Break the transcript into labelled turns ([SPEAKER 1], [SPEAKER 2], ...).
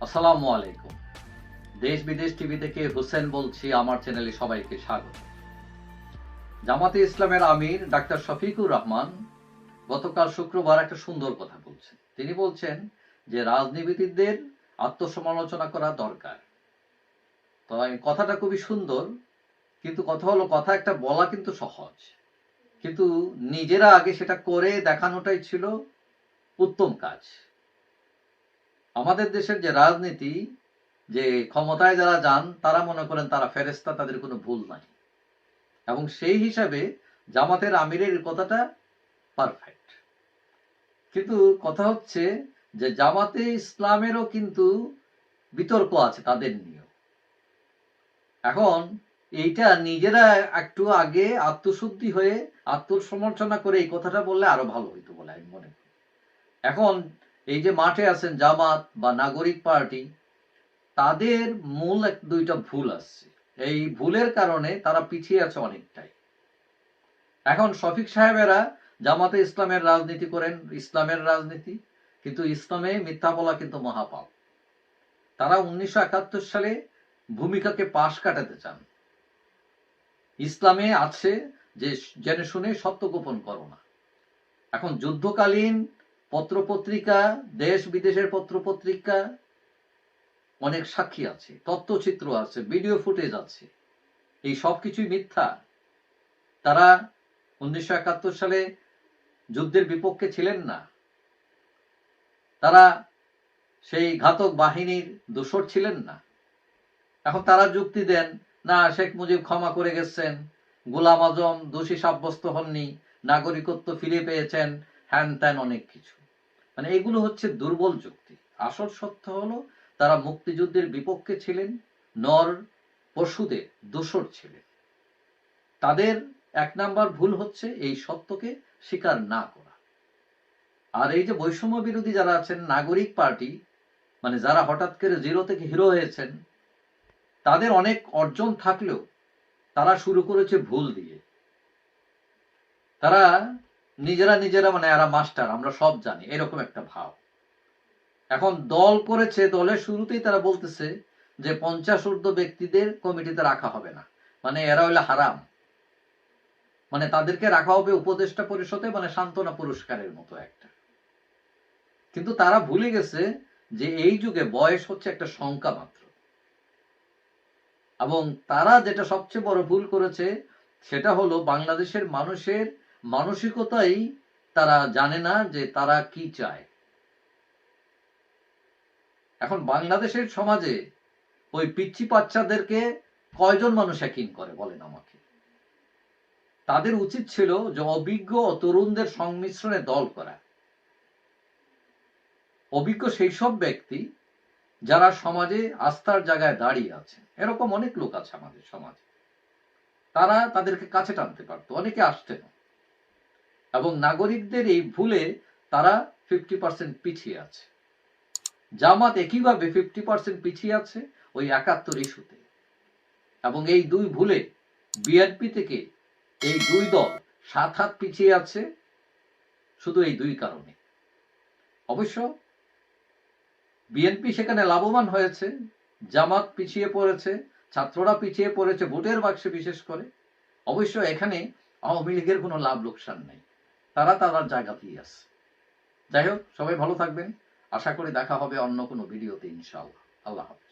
[SPEAKER 1] আসসালামু আলাইকুম। দেশ বিদেশ টিভি থেকে হোসেন বলছি, আমার চ্যানেলে সবাইকে স্বাগত। জামাতে ইসলামের আমির ডাক্তার শফিকুর রহমান গতকাল শুক্রবার একটা সুন্দর কথা বলছেন। তিনি বলছেন যে, রাজনীতিবিদদের আত্মসমালোচনা করা দরকার। তো কথাটা খুবই সুন্দর, কিন্তু কথা হলো, কথা একটা বলা কিন্তু সহজ। কিন্তু নিজেরা আগে সেটা করে দেখানোটাই ছিল উত্তম কাজ। আমাদের দেশের যে রাজনীতি, যে ক্ষমতায় যারা যান, তারা মনে করেন তারা ফেরেস্তা তাদের কোনো ভুল নাই। এবং সেই হিসাবে জামাতের আমিরের কথাটা পারফেক্ট কিন্তু কথা হচ্ছে যে জামাতে ইসলামেরও কিন্তু বিতর্ক আছে তাদের নিয়ে এখন এইটা নিজেরা একটু আগে আত্মশুদ্ধি হয়ে আত্মসমালোচনা করে এই কথাটা বললে আরও ভালো হইতো বলে আমি মনে করি। এখন এই যে মাঠে আছেন জামাত বা নাগরিক পার্টি, তাদের মূল এক দুইটা ভুল আসছে এই ভুলের কারণে তারা পিছিয়ে আছে অনেকটাই। এখন শফিক সাহেবেরা জামাতে ইসলামের রাজনীতি করেন, ইসলামের রাজনীতি, কিন্তু ইসলামে মিথ্যা বলা কিন্তু মহাপাপ। তারা উনিশশো একাত্তর সালে ভূমিকাকে পাশ কাটাতে চান। ইসলামে আছে যে, জেনে শুনে সত্য গোপন করো না। এখন যুদ্ধকালীন পত্রপত্রিকা, দেশ বিদেশের পত্রপত্রিকা, অনেক সাক্ষী আছে, তথ্যচিত্র আছে, ভিডিও ফুটেজ আছে। এই সব কিছুই মিথ্যা। তারা উনিশশো একাত্তর সালে যুদ্ধের বিপক্ষে ছিলেন না। তারা সেই ঘাতক বাহিনীর দোসর ছিলেন না। এখন তারা যুক্তি দেন, না, শেখ মুজিব ক্ষমা করে গেছেন, গোলাম আজম দোষী সাব্যস্ত হননি, নাগরিকত্ব ফিরে পেয়েছেন হ্যান ত্যান অনেক কিছু। মানে এগুলো হচ্ছে দুর্বল যুক্তি। আসল সত্য হলো, তারা মুক্তিযুদ্ধের বিপক্ষে ছিলেন, নর পশুদের দোসর ছিলেন। তাদের এক নাম্বার ভুল হচ্ছে এই সত্যকে স্বীকার না করা। আর এই যে বৈষম্য বিরোধী যারা আছেন, নাগরিক পার্টি মানে যারা হঠাৎ করে জিরো থেকে হিরো হয়েছেন, তাদের অনেক অর্জন থাকলেও তারা শুরু করেছে ভুল দিয়ে। তারা নিজেরা নিজেরা মানে এরা মাস্টার, আমরা সব জানি, এরকম একটা ভাব। এখন দল করেছে দলের শুরুতেই তারা বলতেছে যে পঞ্চাশ ঊর্ধ্ব ব্যক্তিদের কমিটিতে রাখা হবে না। মানে এরা হইলে হারাম। মানে তাদেরকে রাখা হবে উপদেষ্টা পরিষদে মানে সান্ত্বনা পুরস্কারের মতো একটা। কিন্তু তারা ভুলে গেছে যে এই যুগে বয়স হচ্ছে একটা সংখ্যা মাত্র। এবং তারা যেটা সবচেয়ে বড় ভুল করেছে, সেটা হলো বাংলাদেশের মানুষের মানসিকতাই তারা জানে না যে তারা কি চায়। এখন বাংলাদেশের সমাজে ওই পিচ্ছি বাচ্চাদেরকে কয়জন মানুষ একই করে বলেন আমাকে? তাদের উচিত ছিল যে অভিজ্ঞ ও তরুণদের সংমিশ্রণে দল করা। অভিজ্ঞ সেই সব ব্যক্তি যারা সমাজে আস্থার জায়গায় দাঁড়িয়ে আছে। এরকম অনেক লোক আছে আমাদের সমাজে। তারা তাদেরকে কাছে টানতে পারতো, অনেকে আসতেন এবং নাগরিকদের এই ভুলে তারা ফিফটি পার্সেন্ট পিছিয়ে আছে। জামাত একইভাবে ফিফটি পার্সেন্ট পিছিয়ে আছে ওই একাত্তর ইস্যুতে। এবং এই দুই ভুলে বিএনপি থেকে এই দুই দল সাত হাত পিছিয়ে আছে শুধু এই দুই কারণে। অবশ্য বিএনপি সেখানে লাভবান হয়েছে, জামাত পিছিয়ে পড়েছে, ছাত্ররা পিছিয়ে পড়েছে, ভোটের বাক্সে বিশেষ করে। অবশ্য এখানে আওয়ামী লীগের কোনো লাভ লোকসান নেই। তারা তার জায়গাতেই আছে। যাই হোক, সবাই ভালো থাকবেন। আশা করি দেখা হবে অন্য কোনো ভিডিওতে ইনশাআল্লাহ। আল্লাহ হাফেজ।